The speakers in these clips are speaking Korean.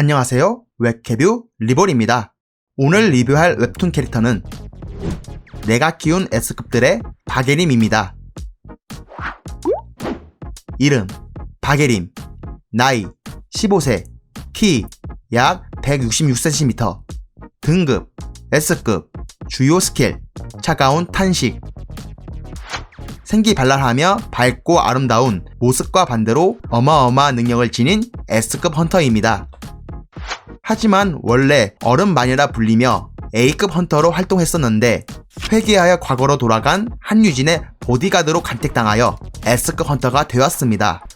안녕하세요. 웹캐뷰 리볼입니다. 오늘 리뷰할 웹툰 캐릭터는 내가 키운 S급들의 박예림입니다. 이름 박예림 나이 15세 키 약 166cm 등급 S급 주요 스킬 차가운 탄식 생기발랄하며 밝고 아름다운 모습과 반대로 어마어마한 능력을 지닌 S급 헌터입니다. 하지만 원래 얼음 마녀라 불리며 A급 헌터로 활동했었는데 회귀하여 과거로 돌아간 한유진의 보디가드로 간택당하여 S급 헌터가 되었습니다.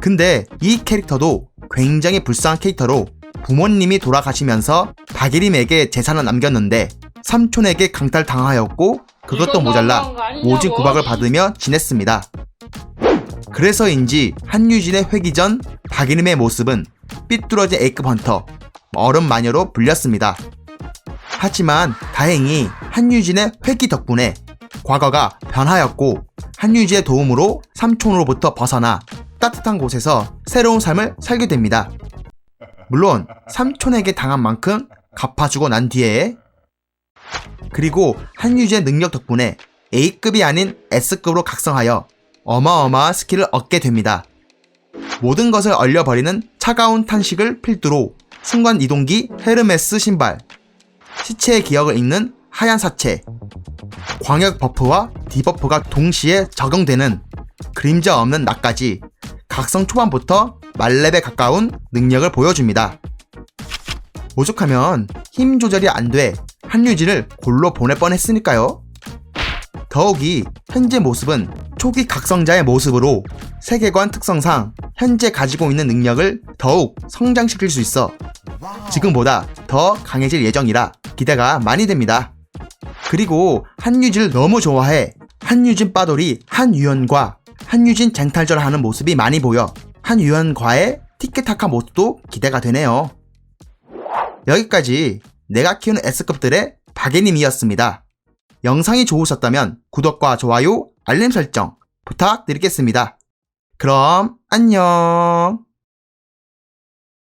근데 이 캐릭터도 굉장히 불쌍한 캐릭터로 부모님이 돌아가시면서 박예림에게 재산을 남겼는데 삼촌에게 강탈당하였고 그것도 모자라. 모진 구박을 받으며 지냈습니다. 그래서인지 한유진의 회기 전 박예림의 모습은 삐뚤어진 A급 헌터, 얼음 마녀로 불렸습니다. 하지만 다행히 한유진의 회기 덕분에 과거가 변하였고 한유진의 도움으로 삼촌으로부터 벗어나 따뜻한 곳에서 새로운 삶을 살게 됩니다. 물론 삼촌에게 당한 만큼 갚아주고 난 뒤에 그리고 한유지의 능력 덕분에 A급이 아닌 S급으로 각성하여 어마어마한 스킬을 얻게 됩니다. 모든 것을 얼려버리는 차가운 탄식을 필두로 순간 이동기 헤르메스 신발, 시체의 기억을 읽는 하얀 사체, 광역 버프와 디버프가 동시에 적용되는 그림자 없는 나까지 각성 초반부터 말렙에 가까운 능력을 보여줍니다. 오죽하면 힘 조절이 안 돼 한유지를 골로 보낼 뻔했으니까요. 더욱이 현재 모습은 초기 각성자의 모습으로 세계관 특성상 현재 가지고 있는 능력을 더욱 성장시킬 수 있어 지금보다 더 강해질 예정이라 기대가 많이 됩니다. 그리고 한유진을 너무 좋아해 한유진 빠돌이 한유연과 한유진 쟁탈전 하는 모습이 많이 보여 한유연과의 티켓타카 모습도 기대가 되네요. 여기까지 내가 키우는 S급들의 박예님이었습니다. 영상이 좋으셨다면 구독과 좋아요, 알림 설정 부탁드리겠습니다. 그럼 안녕!